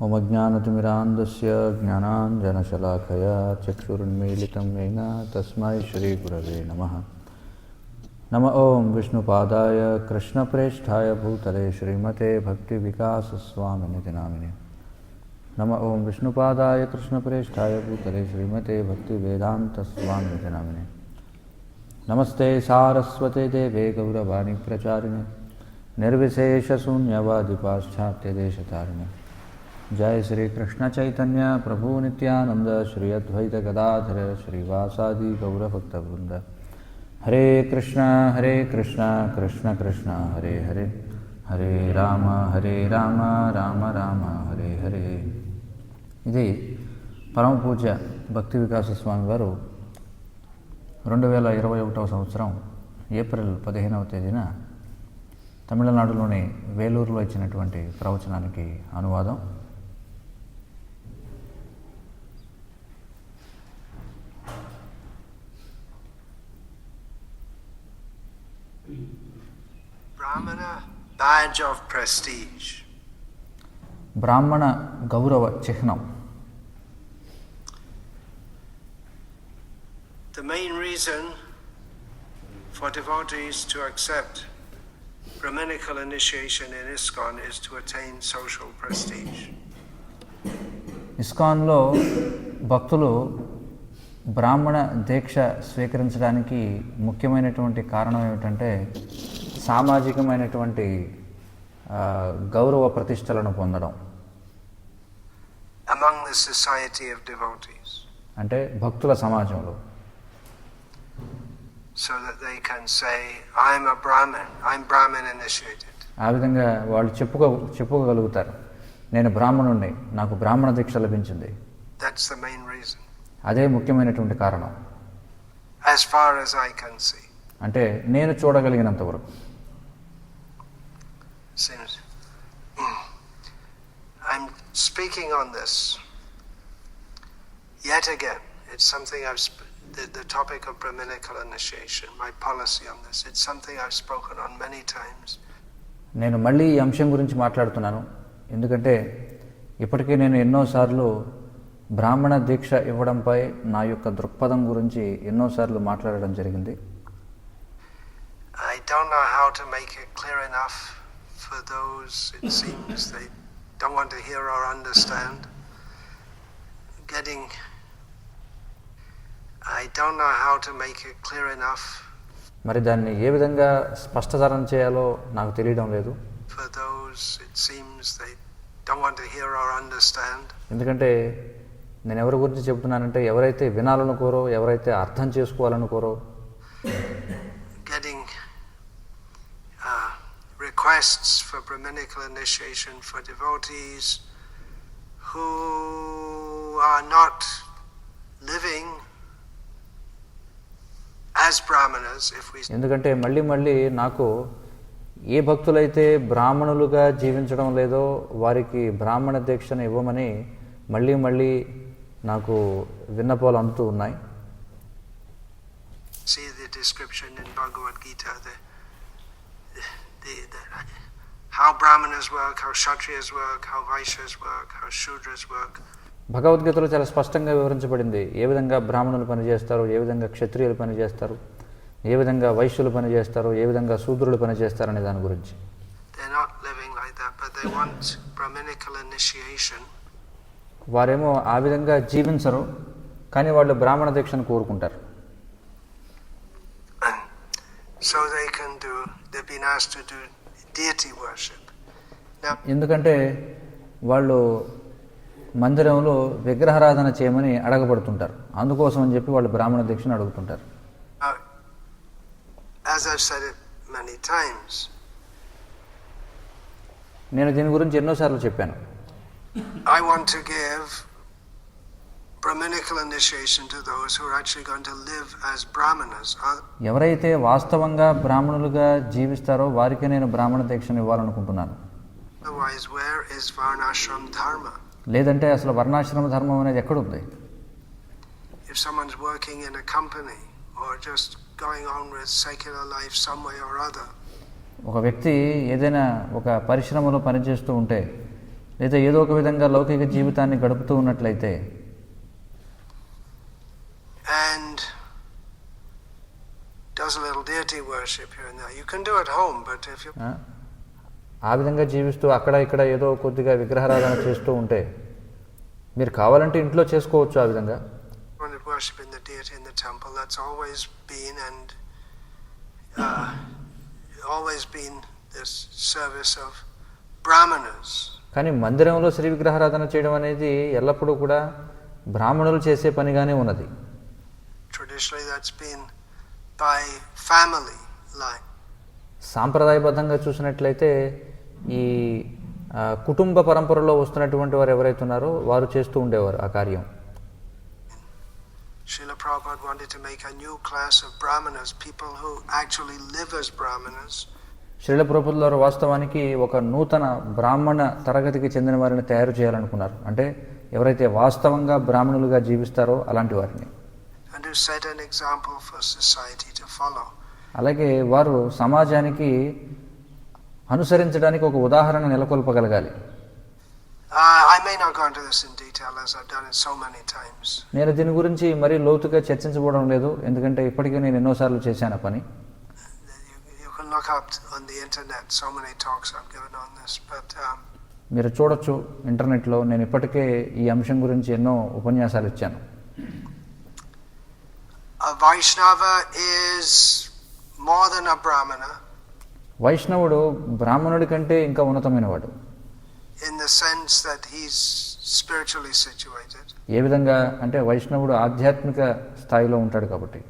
मम ज्ञानतिमिरान्धस्य ज्ञानाञ्जनशलाखया चक्षुरुन्मीलितं येन तस्मै श्रीगुरवे नमः। नम ॐ विष्णुपादाय कृष्णप्रेष्ठाय भूतले श्रीमते भक्तिविकासस्वामिनिति नामिने नम ॐ विष्णुपादाय कृष्णप्रेष्ठाय भूतले श्रीमते भक्तिवेदान्तस्वामिनिति नामिने नमस्ते सारस्वते देवे गौरवाणी प्रचारिणे निर्विशेषशून्यवादि पाश्चात्यदेशतारिणे जय श्री कृष्ण चैतन्य प्रभु नित्यानंद श्री अद्वैत गदाधर श्रीवासादि गौरभक्तवृंद हरे कृष्ण हरे कृष्ण कृष्ण कृष्ण हरे हरे हरे రామ హరే రామ రామ రామ హరే హరే ఇది పరమ పూజ్య భక్తి వికాస స్వామి వారు రెండు వేల ఇరవై ఒకటవ సంవత్సరం ఏప్రిల్ పదిహేనవ తేదీన తమిళనాడులోని వేలూరులో ఇచ్చినటువంటి ప్రవచనానికి అనువాదం of prestige. బ్రాహ్మణ గౌరవ చిహ్నం The main reason for devotees to accept Brahminical initiation in ISKCON is to attain social prestige. ఇస్కాన్లో భక్తులు బ్రాహ్మణ దీక్ష స్వీకరించడానికి ముఖ్యమైనటువంటి కారణం ఏమిటంటే సామాజికమైనటువంటి గౌరవ ప్రతిష్టలను పొందడం among the society of devotees అంటే భక్తుల సమాజంలో so that they can say, I'm a Brahmin, I'm Brahmin initiated. ఆ విధంగా వాళ్ళు చెప్పుకో చెప్పుకోగలుగుతారు నేను బ్రాహ్మణుణ్ణి నాకు బ్రాహ్మణ దీక్ష లభించింది That's the main reason, అదే ముఖ్యమైనటువంటి కారణం as far as I can see. అంటే నేను చూడగలిగినంత వరకు Seems. I'm speaking on this yet again. It's something I've, sp- the, the topic of Brahminical initiation, my policy on this. It's something I've spoken on many times. నేను మళ్ళీ ఈ అంశం గురించి మాట్లాడుతున్నాను ఎందుకంటే ఇప్పటికే నేను ఎన్నోసార్లు బ్రాహ్మణ దీక్ష ఇవ్వడంపై నా యొక్క దృక్పథం గురించి ఎన్నోసార్లు మాట్లాడడం జరిగింది I don't know how to make it clear enough for those it seems they don't want to hear or understand. Getting. I don't know how to make it clear enough I don't know how to make it clear enough మరి దాన్ని ఏ విధంగా స్పష్టతరం చేయాలో నాకు తెలియడం లేదు. For those it seems they don't want to hear or understand ఎందుకంటే నేను ఎవరి గురించి చెప్తున్నానంటే ఎవరైతే వినాలనుకోరో ఎవరైతే అర్థం చేసుకోవాలనుకోరో getting requests for brahmanical for devotees who are not living ఎందుకంటే మళ్ళీ మళ్ళీ నాకు ఏ భక్తులైతే బ్రాహ్మణులుగా జీవించడం లేదో వారికి బ్రాహ్మణ దీక్షను ఇవ్వమని మళ్ళీ మళ్ళీ నాకు విన్నపాలు అందుతూ ఉన్నాయి How Brahmanas work, how Kshatriyas work, how Vaishyas work, how Shudras work. భగవద్గీతలో చాలా స్పష్టంగా వివరించబడింది. ఏ విధంగా బ్రాహ్మణులు పనిచేస్తారు ఏ విధంగా క్షత్రియులు పనిచేస్తారు ఏ విధంగా వైశ్యులు పనిచేస్తారు ఏ విధంగా శూద్రులు పనిచేస్తారు అనే దాని గురించి. వారేమో ఆ విధంగా జీవించరు కానీ వాళ్ళు బ్రాహ్మణ దీక్షను కోరుకుంటారు. So they can do, they've been asked to do deity worship. Now, ఎందుకంటే వాళ్ళు మందిరంలో విగ్రహారాధన చేయమని అడగబడుతుంటారు. అందుకోసం అని చెప్పి వాళ్ళు బ్రాహ్మణ దీక్షను అడుగుతుంటారు. నేను దీని గురించి ఎన్నోసార్లు చెప్పాను. ఐ వాంట్ టు గివ్ ఎవరైతే వాస్తవంగా బ్రాహ్మణులుగా జీవిస్తారో వారికి నేను బ్రాహ్మణ దీక్షను ఇవ్వాలనుకుంటున్నాను. లేదంటే అసలు వర్ణాశ్రమ ధర్మం అనేది ఎక్కడుంది? If someone working in company or just going on with secular life some way ఒక వ్యక్తి ఏదైనా ఒక పరిశ్రమలో పనిచేస్తూ ఉంటే లేదా ఏదో ఒక విధంగా లౌకిక జీవితాన్ని గడుపుతూ ఉన్నట్లయితే and does little డియర్టీ worship here and can do it home but if you ఆ విధంగా జీవిస్తూ అక్కడ ఇక్కడ ఏదో కొద్దిగా విగ్రహారాధన చేస్తూ ఉంటే మీరు కావాలంటే ఇంట్లో చేసుకోవచ్చు ఆ విధంగా? కానీ మందిరంలో శ్రీ విగ్రహారాధన చేయడం అనేది ఎల్లప్పుడూ కూడా బ్రాహ్మణులు చేసే పనిగానే ఉన్నది. సాంప్రదాయబద్ధంగా చూసినట్లయితే ఈ కుటుంబ పరంపరలో వస్తున్నటువంటి వారు ఎవరైతే ఉన్నారో వారు చేస్తూ ఉండేవారు ఆ కార్యం. Srila Prabhupada wanted to make a new class of brahmanas, people who actually live as brahmanas, Srila ప్రభుత్వ వారు వాస్తవానికి ఒక నూతన బ్రాహ్మణ తరగతికి చెందిన వారిని తయారు చేయాలనుకున్నారు. అంటే ఎవరైతే వాస్తవంగా బ్రాహ్మణులుగా జీవిస్తారో అలాంటి వారిని. అలాగే వారు సమాజానికి అనుసరించడానికి ఒక ఉదాహరణ నెలకొల్పగలగాలి. నేను దీని గురించి మరీ లోతుగా చర్చించబోవడం లేదు ఎందుకంటే ఇప్పటికీ నేను ఎన్నోసార్లు చేశాను పని. మీరు చూడొచ్చు ఇంటర్నెట్లో నేను ఇప్పటికే ఈ అంశం గురించి ఎన్నో ఉపన్యాసాలు ఇచ్చాను. వైష్ణవ ఇస్ మోర్ దెన్ అ బ్రాహ్మణ వైష్ణవుడు బ్రాహ్మణుడి కంటే ఇంకా ఉన్నతమైన వాడు in the sense that he's spiritually situated ఏ విధంగా అంటే వైష్ణవుడు ఆధ్యాత్మిక స్థాయిలో ఉంటాడు కాబట్టి.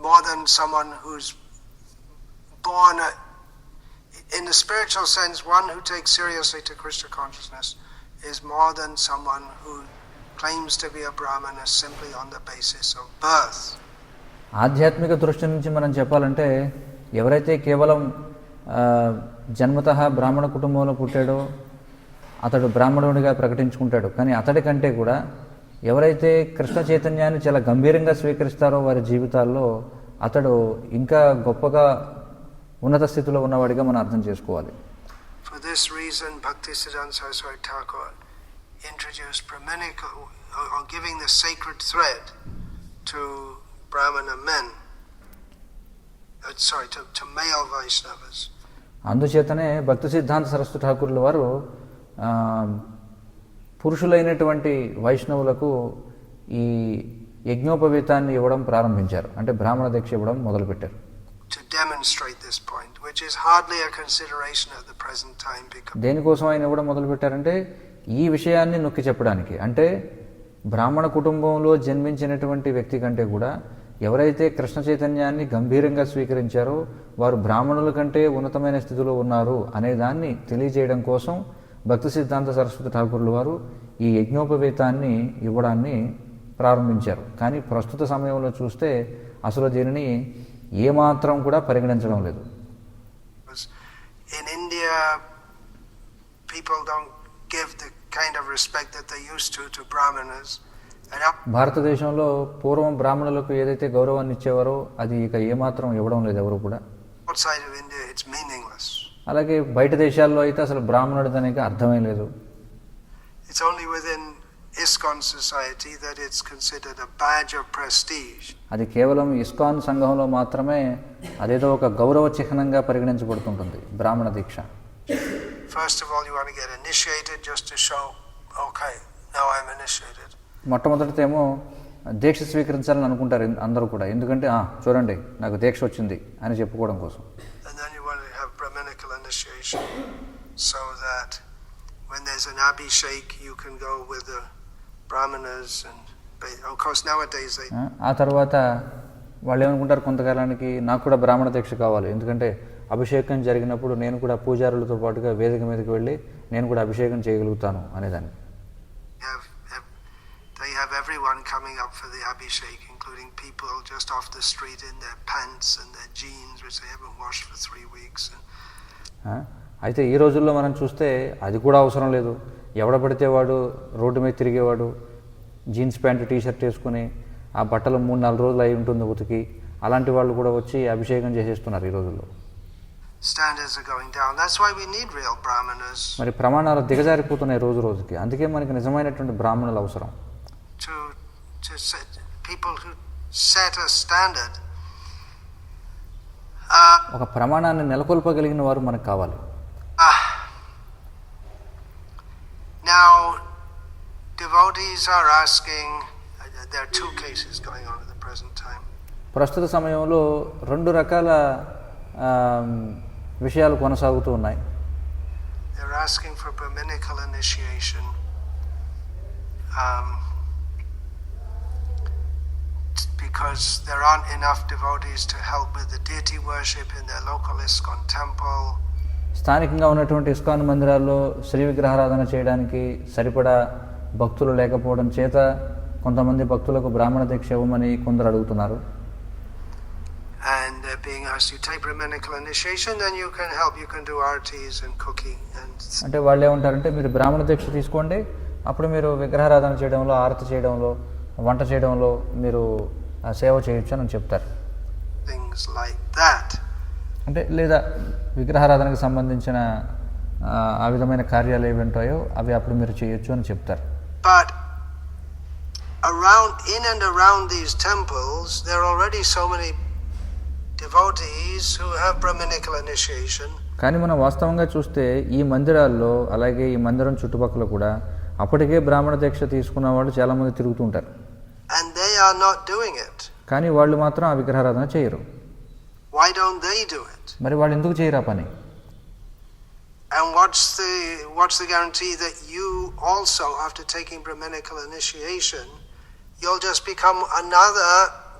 More than someone who's born in the spiritual sense one who takes seriously to Krishna consciousness is more than someone who claims to be a brahmana simply on the basis of birth ఆధ్యాత్మిక దృష్టి నుంచి మనం చెప్పాలంటే ఎవరైతే కేవలం జన్మత బ్రాహ్మణ కుటుంబంలో పుట్టాడో అతడు బ్రాహ్మణుడిగా ప్రకటించుకుంటాడు కానీ అతడి కంటే కూడా ఎవరైతే కృష్ణ చైతన్యాన్ని చాలా గంభీరంగా స్వీకరిస్తారో వారి జీవితాల్లో అతడు ఇంకా గొప్పగా ఉన్నత స్థితిలో ఉన్నవాడిగా మనం అర్థం చేసుకోవాలి For this reason, Bhaktisiddhanta Saraswati Thakur introduced Brahmanical, or, or giving the sacred thread to Brahmana men. Uh, sorry, to, to male Vaishnavas. అందుచేతనే భక్తి సిద్ధాంత సరస్వతి ఠాకూర్ల వారు పురుషులైనటువంటి వైష్ణవులకు ఈ యజ్ఞోపవీతాన్ని ఇవ్వడం ప్రారంభించారు. అంటే బ్రాహ్మణ దీక్ష ఇవ్వడం మొదలుపెట్టారు. దేనికోసం ఆయన ఇవ్వడం మొదలుపెట్టారంటే ఈ విషయాన్ని నొక్కి చెప్పడానికి. అంటే బ్రాహ్మణ కుటుంబంలో జన్మించినటువంటి వ్యక్తి కంటే కూడా ఎవరైతే కృష్ణ చైతన్యాన్ని గంభీరంగా స్వీకరించారో వారు బ్రాహ్మణుల కంటే ఉన్నతమైన స్థితిలో ఉన్నారు అనే దాన్ని తెలియజేయడం కోసం భక్తి సిద్ధాంత సరస్వతి ఠాకూర్లు వారు ఈ యజ్ఞోపవేతాన్ని ఇవ్వడాన్ని ప్రారంభించారు కానీ ప్రస్తుత సమయంలో చూస్తే అసలు దీనిని ఏమాత్రం కూడా పరిగణించడం లేదు in India, people don't give the kind of respect that they used to to Brahmanas. భారతదేశంలో పూర్వం బ్రాహ్మణులకు ఏదైతే గౌరవాన్ని ఇచ్చేవారో అది ఇక ఏమాత్రం ఇవ్వడం లేదు ఎవరు కూడా. అలాగే బయట దేశాల్లో అయితే అసలు బ్రాహ్మణుడు దానికి అర్థమే లేదు. అది కేవలం ఇస్కాన్ సంఘంలో మాత్రమే అదేదో ఒక గౌరవ చిహ్నంగా పరిగణించబడుతుంటుంది బ్రాహ్మణ దీక్ష. First of all you're initiated just show okay now I'm initiated మొట్టమొదటితేమో దీక్ష స్వీకరించాలని అనుకుంటారు అందరూ కూడా. ఎందుకంటే "ఆ, చూడండి నాకు దీక్ష వచ్చింది అని చెప్పుకోవడం కోసం. And then you want to have Brahminical initiation so that when there's an abhishek, you can go with the Brahmanas. And ba- of course, nowadays they ఆ, ఆ తర్వాత వాళ్ళు ఏమనుకుంటారు కొంతకాలానికి నాకు కూడా బ్రాహ్మణ దీక్ష కావాలి. ఎందుకంటే అభిషేకం జరిగినప్పుడు నేను కూడా పూజారులతో పాటుగా వేదిక మీదకి వెళ్ళి నేను కూడా అభిషేకం చేయగలుగుతాను అనేదాన్ని have, have they have everyone coming up for the abhishek, including people just off the street in their pants and their jeans, which they haven't washed for three weeks. అయితే ఈ రోజుల్లో మనం చూస్తే అది కూడా అవసరం లేదు ఎవడ పడితే వాడు రోడ్డు మీద తిరిగేవాడు జీన్స్ ప్యాంటు టీ షర్ట్ వేసుకుని ఆ బట్టలు మూడు నాలుగు రోజులు అయి ఉంటుంది ఉతికి అలాంటి వాళ్ళు కూడా వచ్చి అభిషేకం చేసేస్తున్నారు ఈ రోజుల్లో Standards are going down. That's why we need real brahmanas మరి ప్రమాణాలు దిగజారిపోతున్నాయి రోజు రోజుకి అందుకే మనకి నిజమైనటువంటి బ్రాహ్మణులు అవసరం to set people who set a standard. Uh, ఒక ప్రమాణాన్ని నెలకొల్పగలిగిన వారు మనకు కావాలి ah. now, devotees are asking. uh, There are two cases going on at the present time. ప్రస్తుత సమయంలో రెండు రకాల విషయాలు కొనసాగుతూ ఉన్నాయి They're asking for Brahminical initiation. Um, because there aren't enough devotees to help with the deity worship in their local ISKCON temple. స్థానికంగా ఉన్నటువంటి ISKCON మందిరాల్లో శ్రీ విగ్రహారాధన చేయడానికి సరిపడా భక్తులు లేకపోవడం చేత కొంతమంది భక్తులకు బ్రాహ్మణ దీక్ష ఇవ్వమని కొందరు అడుగుతున్నారు అంటే వాళ్ళు ఏమంటారు అంటే మీరు బ్రాహ్మణ దీక్ష తీసుకోండి అప్పుడు మీరు విగ్రహారాధన చేయడంలో ఆరతి చేయడంలో వంట చేయడంలో మీరు సేవ చేయొచ్చు అని చెప్తారు. అంటే లేదా విగ్రహారాధనకు సంబంధించిన ఆ, విధమైన కార్యాలు ఏవి ఉంటాయో అవి అప్పుడు మీరు చేయొచ్చు అని చెప్తారు around, in and around these temples, there are already so many devotees who have Brahminical initiation. కానీ మనం వాస్తవంగా చూస్తే ఈ మందిరాల్లో అలాగే ఈ మందిరం చుట్టుపక్కల కూడా అప్పటికే బ్రాహ్మణ దీక్ష తీసుకున్న వాళ్ళు చాలామంది తిరుగుతుంటారు they are not doing it. కానీ వాళ్ళు మాత్రం ఆ విగ్రహారాధన చేయరు Why don't they do it? మరి వాళ్ళు ఎందుకు చేయరు ఆ పని And what's the what's the guarantee that you also, after taking Brahminical initiation, you'll just become another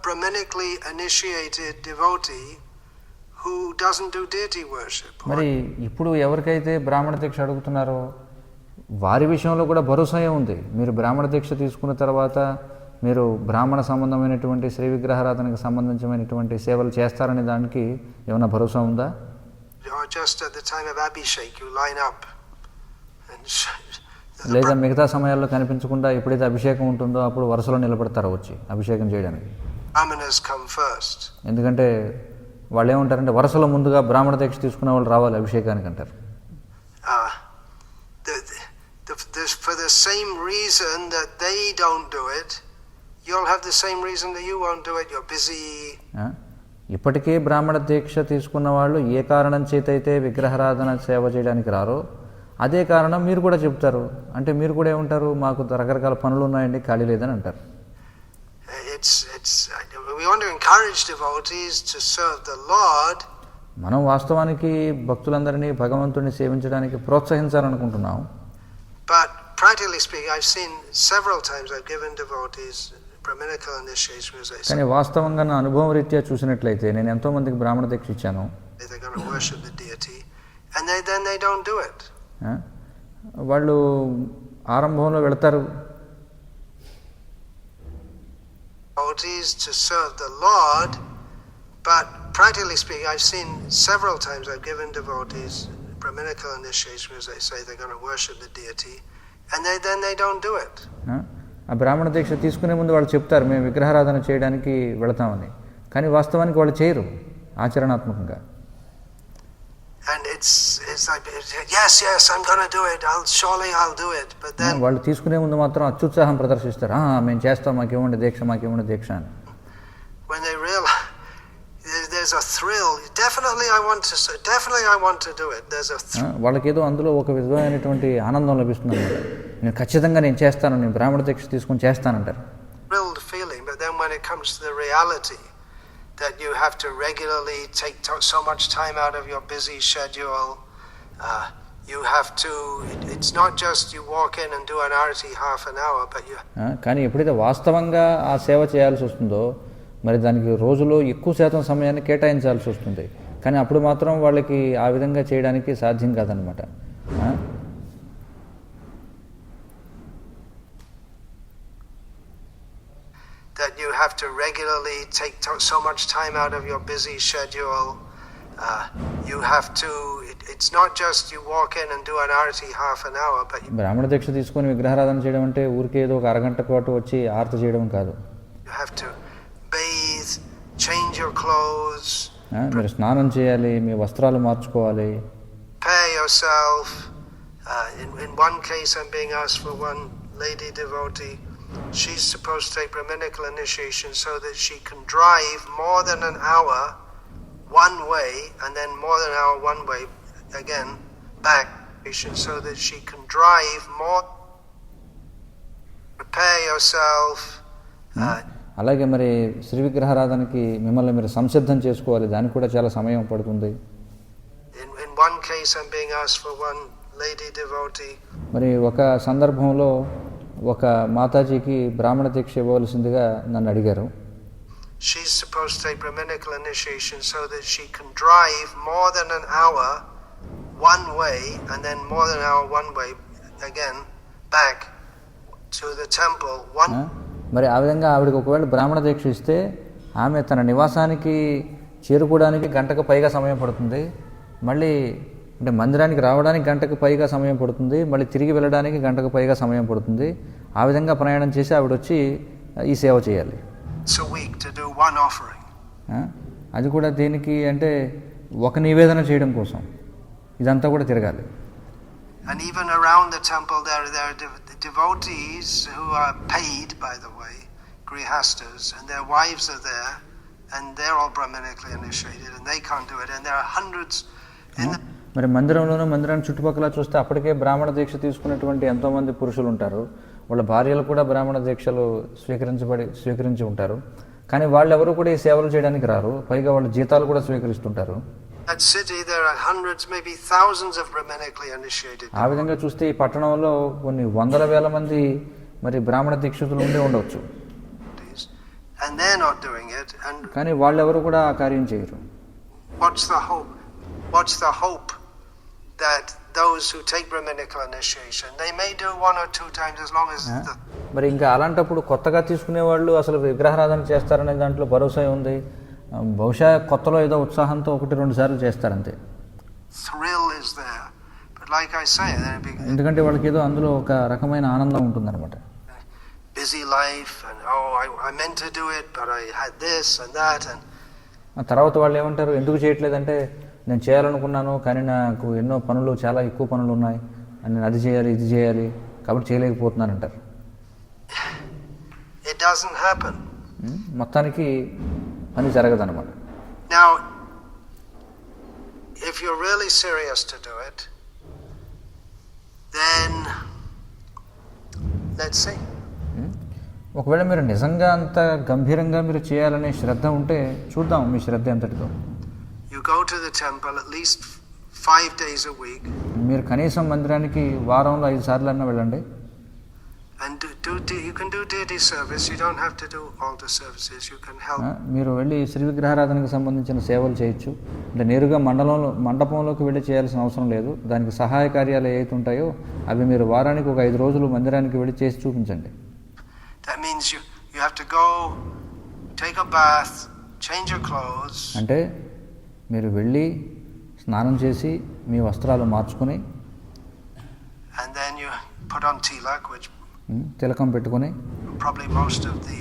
Brahminically initiated devotee who doesn't do deity worship? Or- మరి ఇప్పుడు ఎవరికైతే బ్రాహ్మణ దీక్ష అడుగుతున్నారో వారి విషయంలో కూడా భరోసా ఉంది మీరు బ్రాహ్మణ దీక్ష తీసుకున్న తర్వాత మీరు బ్రాహ్మణ సంబంధమైనటువంటి శ్రీ విగ్రహారాధనకు సంబంధించినటువంటి సేవలు చేస్తారనే దానికి ఏమైనా భరోసా ఉందా? లేదా మిగతా సమయాల్లో కనిపించకుండా ఎప్పుడైతే అభిషేకం ఉంటుందో అప్పుడు వరుసలో నిలబడతారో వచ్చి అభిషేకం చేయడానికి. ఎందుకంటే వాళ్ళు ఏమంటారంటే వరుసలో ముందుగా బ్రాహ్మణ దీక్ష తీసుకున్న వాళ్ళు రావాలి అభిషేకానికి అంటారు. The, for the same reason that they don't do it, you'll have the same reason that you won't do it. You're busy. ఇప్పటికే బ్రాహ్మణ దీక్ష తీసుకున్న వాళ్ళు ఏ కారణం చేతైతే విగ్రహారాధన సేవ చేయడానికి రారో అదే కారణం మీరు కూడా చెప్తారు. అంటే మీరు కూడా ఏమంటారు? మాకు రకరకాల పనులు ఉన్నాయండి ఖాళీ లేదని అంటారు. మనం వాస్తవానికి భక్తులందరినీ భగవంతుడిని సేవించడానికి ప్రోత్సహించాలనుకుంటున్నాం. Brahminical initiation as I say కానీ వాస్తవంగా నా అనుభవం రీత్యా చూసినట్లయితే నేను ఎంతోమందికి బ్రాహ్మణ దీక్ష ఇచ్చాను they're going to worship the deity, and they, then they don't do it. ఆ? వాళ్ళు ఆరంభంలో వెళతారు devotees to serve the Lord, but practically speaking, I've seen several times I've given devotees Brahminical initiation, as they say, they're going to worship the deity, and they, then they don't do it. ఆ? ఆ బ్రాహ్మణ దీక్ష తీసుకునే ముందు వాళ్ళు చెప్తారు మేము విగ్రహారాధన చేయడానికి వెళతామని కానీ వాస్తవానికి వాళ్ళు చేయరు ఆచరణాత్మకంగా వాళ్ళు తీసుకునే ముందు మాత్రం అత్యుత్సాహం ప్రదర్శిస్తారు "ఆ, మేము చేస్తాం దీక్ష మాకేమండి దీక్ష అని when they realize there's, there's a thrill, definitely I want to. s- Definitely I want to do it. There's a ఆ, th- వాళ్ళకి ఏదో అందులో ఒక విధమైనటువంటి ఆనందం లభిస్తుంది. నేను ఖచ్చితంగా నేను చేస్తాను నేను బ్రాహ్మణ దీక్ష తీసుకొని చేస్తానంటారు. కానీ ఎప్పుడైతే వాస్తవంగా ఆ సేవ చేయాల్సి వస్తుందో మరి దానికి రోజులో ఎక్కువ శాతం సమయాన్ని కేటాయించాల్సి వస్తుంది. కానీ అప్పుడు మాత్రం వాళ్ళకి ఆ విధంగా చేయడానికి సాధ్యం కాదనమాట. To regularly take to- so much time out of your busy schedule. Uh, you have to. It, it's not just you walk in and do an arati half an hour, but you, బ్రాహ్మణ దీక్ష తీసుకొని విగ్రహారాధన చేయడం అంటే ఊరికే ఏదో ఒక అరగంట పాటు వచ్చి ఆరతి చేయడం కాదు you have to bathe, change your clothes, ఆ, మీరు స్నానం చేయాలి మీ వస్త్రాలు మార్చుకోవాలి prepare yourself. Uh, in, in one case, I'm being asked for one lady devotee. She's supposed to take Brahminical initiation so that she can drive more than an hour one way and then more than an hour one way again back so that she can drive more. Prepare yourself. Uh, అలాగే మరి శ్రీ విగ్రహారాధనకి మిమ్మల్ని మీరు సంసిద్ధం చేసుకోవాలి దానికి కూడా చాలా సమయం పడుతుంది in, in one case, I'm being asked for one lady devotee. మరి ఒక సందర్భంలో ఒక మాతాజీకి బ్రాహ్మణ దీక్ష ఇవ్వవలసిందిగా నన్ను అడిగారు She's supposed to take Brahminical initiation so that she can drive more than an hour one way and then more than an hour one way again back to the temple. One మరి ఆ విధంగా ఆవిడకి ఒకవేళ బ్రాహ్మణ దీక్ష ఇస్తే ఆమె తన నివాసానికి చేరుకోవడానికి గంటకు పైగా సమయం పడుతుంది మళ్ళీ అంటే మందిరానికి రావడానికి గంటకు పైగా సమయం పడుతుంది మళ్ళీ తిరిగి వెళ్ళడానికి గంటకు పైగా సమయం పడుతుంది ఆ విధంగా ప్రయాణం చేసి ఆవిడ వచ్చి ఈ సేవ చేయాలి? అది కూడా దేనికి అంటే ఒక నివేదన చేయడం కోసం ఇదంతా కూడా తిరగాలి And even around the temple, there, there are dev- devotees who are paid, by the way, grihastas, and their wives are there, and they're all Brahminically initiated, and they can't do it. And there are hundreds in the మరి మందిరంలోనూ మందిరాన్ని చుట్టుపక్కల చూస్తే అప్పటికే బ్రాహ్మణ దీక్ష తీసుకున్నటువంటి ఎంతోమంది పురుషులు ఉంటారు. వాళ్ళ భార్యలు కూడా బ్రాహ్మణ దీక్షలు స్వీకరించబడి స్వీకరించి ఉంటారు. కానీ వాళ్ళు ఎవరు కూడా ఈ సేవలు చేయడానికి రారు. పైగా వాళ్ళ జీతాలు కూడా స్వీకరిస్తుంటారు. ఆ విధంగా చూస్తే ఈ పట్టణంలో కొన్ని వందల వేల మంది మరి బ్రాహ్మణ దీక్షితులు ఉండి ఉండవచ్చు కానీ వాళ్ళెవరు కూడా ఆ కార్యం చేయరు? What's the hope? మరి ఇంకా అలాంటప్పుడు కొత్తగా తీసుకునే వాళ్ళు అసలు విగ్రహారాధన చేస్తారనే దాంట్లో భరోసా ఉంది బహుశా కొత్తలో ఏదో ఉత్సాహంతో ఒకటి రెండు సార్లు చేస్తారంతే. Thrill is there. But like I say, they're a big, ఎందుకంటే వాళ్ళకి ఏదో అందులో ఒక రకమైన ఆనందం ఉంటుందన్నమాట. Busy life, and oh, I, I meant to do it, but I had this and that, and ఆ తర్వాత వాళ్ళు ఏమంటారు? ఎందుకు చేయట్లేదంటే నేను చేయాలనుకున్నాను కానీ నాకు ఎన్నో పనులు చాలా ఎక్కువ పనులు ఉన్నాయి అని నేను అది చేయాలి ఇది చేయాలి కాబట్టి చేయలేకపోతున్నాను అంటారు? మొత్తానికి పని జరగదన్నమాట Now, if you're really serious to do it, then let's see. ఒకవేళ మీరు నిజంగా అంత గంభీరంగా మీరు చేయాలనే శ్రద్ధ ఉంటే చూద్దాం మీ శ్రద్ధ ఎంతటిదో you go the temple least 5 days week మీరు కనీసం మందిరానికి వారంలో ఐదు సార్లు అన్నా వెళ్ళండి and do you can do daily service you don't have to do all the you can help మీరు వెళ్ళి శ్రీ విగ్రహారాధనకు సంబంధించిన సేవలు చేయొచ్చు. అంటే నేరుగా మండలంలో మండపంలోకి వెళ్ళి చేయాల్సిన అవసరం లేదు. దానికి సహాయ కార్యాలు ఏవైతే ఉంటాయో అవి మీరు వారానికి ఒక ఐదు రోజులు మందిరానికి వెళ్ళి చేసి చూపించండి. That means you you have to go take a bath change your clothes అంటే మీరు వెళ్ళి స్నానం చేసి మీ వస్త్రాలు మార్చుకొని తిలకం పెట్టుకొని probably most of the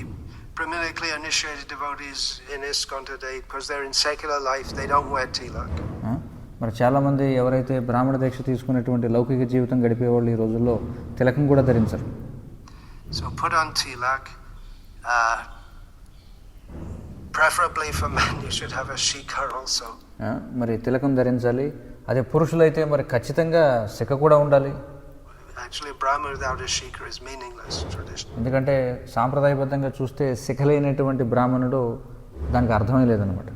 Brahminically initiated devotees in ISKCON today, because they're in secular life, they don't wear tilak. మరి చాలామంది ఎవరైతే బ్రాహ్మణ దీక్ష తీసుకునేటువంటి లౌకిక జీవితం గడిపేవాళ్ళు ఈ రోజుల్లో తిలకం కూడా ధరించరు So put on tilak. Uh, preferably for men, you should have a shikar also. మరి తిలకం ధరించాలి అదే పురుషులైతే మరి ఖచ్చితంగా శిఖ కూడా ఉండాలి Actually, a Brahma without a shikar is meaningless tradition. ఎందుకంటే సాంప్రదాయబద్ధంగా చూస్తే శిఖలైనటువంటి బ్రాహ్మణుడు దానికి అర్థమే లేదనమాట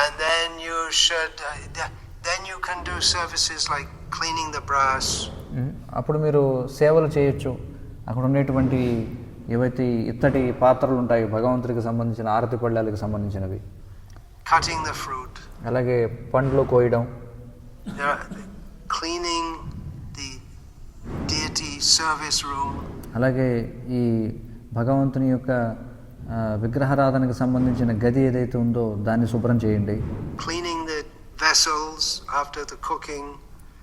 And then you should, uh, th- then you can do services like cleaning the brass, అప్పుడు మీరు సేవలు చేయొచ్చు అక్కడ ఉండేటువంటి ఏవైతే ఇత్తడి పాత్రలు ఉంటాయి భగవంతుడికి సంబంధించిన ఆరతి పళ్ళాలకు సంబంధించినవి. Cutting the fruit, అలాగే పండ్లు కోయడం. Cleaning the deity service room, అలాగే ఈ భగవంతుని యొక్క విగ్రహారాధనకు సంబంధించిన గది ఏదైతే ఉందో దాన్ని శుభ్రం చేయండి. Cleaning the vessels after the cooking,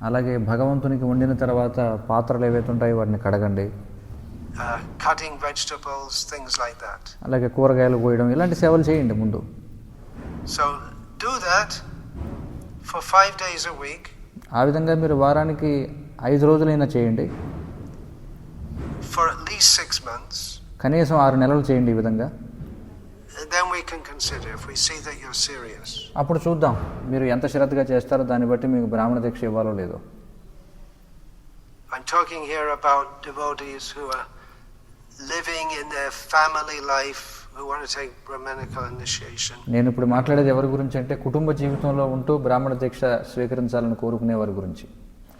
అలాగే భగవంతునికి వండిన తర్వాత పాత్రలు ఏవైతే ఉంటాయో వాటిని కడగండి. Uh, cutting vegetables, things like that. అలాగే కూరగాయలు కోయడం ఇలాంటి సేవలు చేయండి ముందు So do that for five days a week, ఆ విధంగా మీరు వారానికి ఐదు రోజులైనా చేయండి for at least six months. కనీసం ఆరు నెలలు చేయండి ఈ విధంగా then we can consider if we see that you're serious. అప్పుడు చూద్దాం మీరు ఎంత శ్రద్ధగా చేస్తారో దాన్ని బట్టి మీకు బ్రాహ్మణ దీక్ష ఇవ్వాలో లేదో I'm talking here about devotees who are living in their family life, who want to take Brahminical initiation. నేను ఇప్పుడు మాట్లాడేది ఎవరి గురించి అంటే కుటుంబ జీవితంలో ఉంటూ బ్రాహ్మణ దీక్ష స్వీకరించాలని కోరుకునే వారి గురించి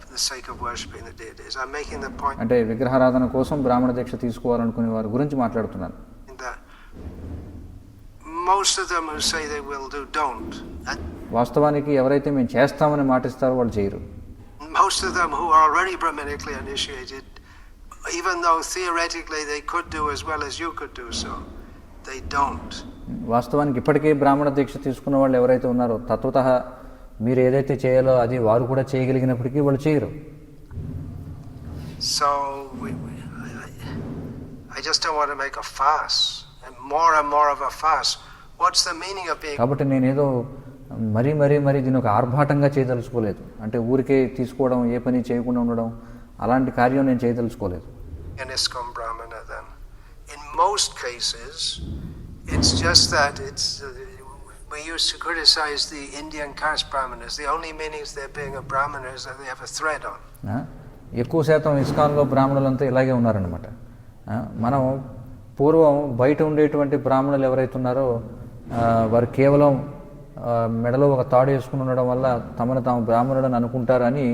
for the sake of worshipping the deities. I'm making the point అంటే విగ్రహారాధన కోసం బ్రాహ్మణ దీక్ష తీసుకోవాలనుకునే వారి గురించి మాట్లాడుతున్నాను that most of them who say they will do don't. And వాస్తవానికి ఎవరైతే మేము చేస్తామని మాటిస్తారో వాళ్ళు చేయరు most of them who are already Brahminically initiated, even though theoretically they could do as well as you could do so they don't. వాస్తవానికి ఇప్పటికీ బ్రాహ్మణ దీక్ష తీసుకున్న వాళ్ళు ఎవరైతే ఉన్నారో తత్వత మీరు ఏదైతే చేయాలో అది వారు కూడా చేయగలిగినప్పటికీ వాళ్ళు చేయరు. So I just want to a fuss more and more of a fuss what's the meaning of కాబట్టి నేను ఏదో మరి మరీ మరి దీని ఒక ఆర్భాటంగా చేయదలుచుకోలేదు. అంటే ఊరికే తీసుకోవడం ఏ పని చేయకుండా ఉండడం అలాంటి కార్యం నేను చేయదలుచుకోలేదు. An ISKCON Brahmana then? In most cases, it's just that it's. Uh, we used to criticize the Indian caste Brahmanas. The only meanings they're being a Brahmana is that they have a thread on. ఎక్కువ శాతం ఇస్కాన్లో బ్రాహ్మణులంతా ఇలాగే ఉన్నారనమాట మనం పూర్వం బయట ఉండేటువంటి బ్రాహ్మణులు ఎవరైతే ఉన్నారో వారు కేవలం మెడలో ఒక తాడు వేసుకుని ఉండడం వల్ల తమను తాము బ్రాహ్మణుడని అనుకుంటారని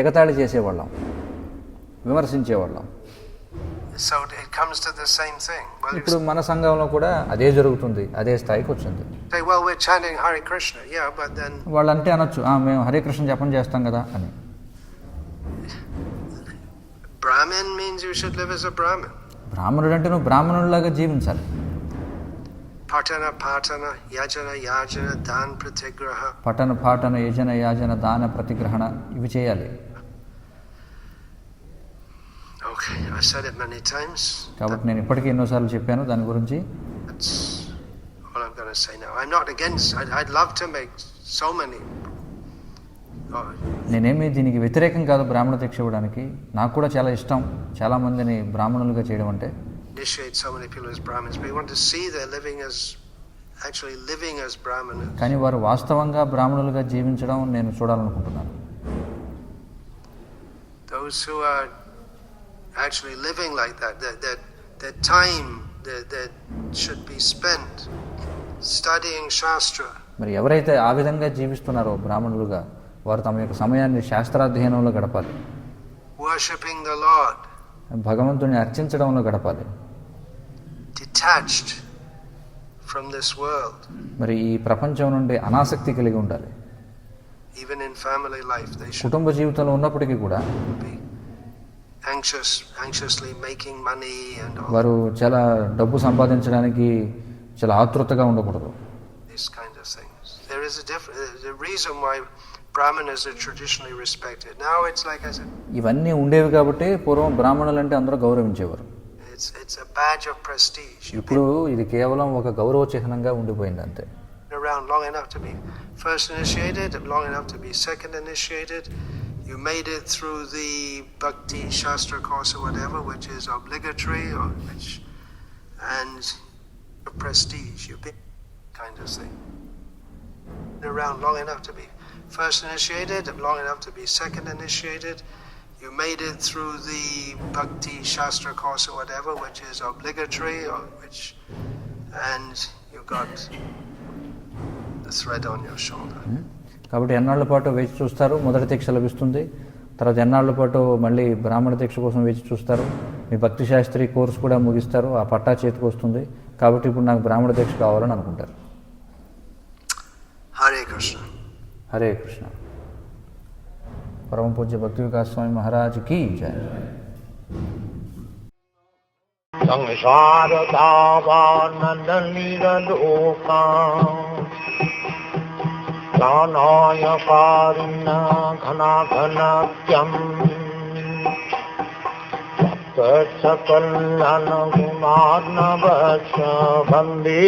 ఎగతాళి చేసేవాళ్ళం విమర్శించేవాళ్ళం ఇప్పుడు మన సంఘంలో కూడా అదే జరుగుతుంది అదే స్థాయికి వచ్చింది. వాళ్ళు అంటే అనొచ్చు మేము హరే కృష్ణ జపం చేస్తాం కదా అని. బ్రాహ్మణుడు అంటే నువ్వు బ్రాహ్మణుడిలాగా జీవించాలి. పఠన పాఠన యజన యాజన దాన ప్రతిగ్రహ పఠన పాఠన యజన యాజన దాన ప్రతిగ్రహణ ఇవి చేయాలి. కాబట్టి నేను ఇప్పటికీ ఎన్నోసార్లు చెప్పాను దాని గురించి. నేనేమి దీనికి వ్యతిరేకం కాదు బ్రాహ్మణ దీక్ష ఇవ్వడానికి. నాకు కూడా చాలా ఇష్టం చాలా మందిని బ్రాహ్మణులుగా చేయడం అంటే. కానీ వారు వాస్తవంగా బ్రాహ్మణులుగా జీవించడం నేను చూడాలనుకుంటున్నాను. Those actually living like that, that, that, that time that, that should be spent studying Shastra. మరి ఎవరైతే ఆ విధంగా జీవిస్తున్నారో బ్రాహ్మణులుగా వారు తమ యొక్క సమయాన్ని శాస్త్రాధ్యయనంలో గడపాలి. వర్షపింగ్ ద లాడ్ భగవంతుని అర్చించడంలో గడపాలి. డిటాచ్డ్ ఫ్రమ్ దిస్ వరల్డ్ మరి ఈ ప్రపంచం నుండి అనాసక్తి కలిగి ఉండాలి. ఈవెన్ ఇన్ ఫ్యామిలీ లైఫ్ కుటుంబ జీవితంలో ఉన్నప్పటికీ కూడా వారు చాలా డబ్బు సంపాదించడానికి చాలా ఆతృతగా ఉండకూడదు. ఇవన్నీ ఉండేవి కాబట్టి పూర్వం బ్రాహ్మణులు అంటే అందరూ గౌరవించేవారు. ఇప్పుడు ఇది కేవలం ఒక గౌరవ చిహ్నంగా ఉండిపోయింది అంతే. Around long enough to be first initiated, long enough to be second initiated. You made it through the Bhakti Shastra course or whatever, which is obligatory, or which, and your prestige. You've been kind of thing. Been around long enough to be first initiated, long enough to be second initiated. You made it through the Bhakti Shastra course or whatever, which is obligatory, or which, and you got the thread on your shoulder. Hmm? కాబట్టి ఎన్నాళ్ళ పాటు వేచి చూస్తారు మొదటి దీక్ష లభిస్తుంది తర్వాత ఎన్నాళ్ళ పాటు మళ్ళీ బ్రాహ్మణ దీక్ష కోసం వేచి చూస్తారు మీ భక్తి శాస్త్రి కోర్సు కూడా ముగిస్తారు ఆ పట్టా చేతికి వస్తుంది కాబట్టి ఇప్పుడు నాకు బ్రాహ్మణ దీక్ష కావాలని అనుకుంటారు Hare Krishna. హరే కృష్ణ పరమ పూజ్య భక్తి వికాస్ స్వామి మహారాజ్ కీ జయ संसारदावानलिलोका प्राणाय पारिण घना घनव्यम् कल्लनमार्नवस्य भे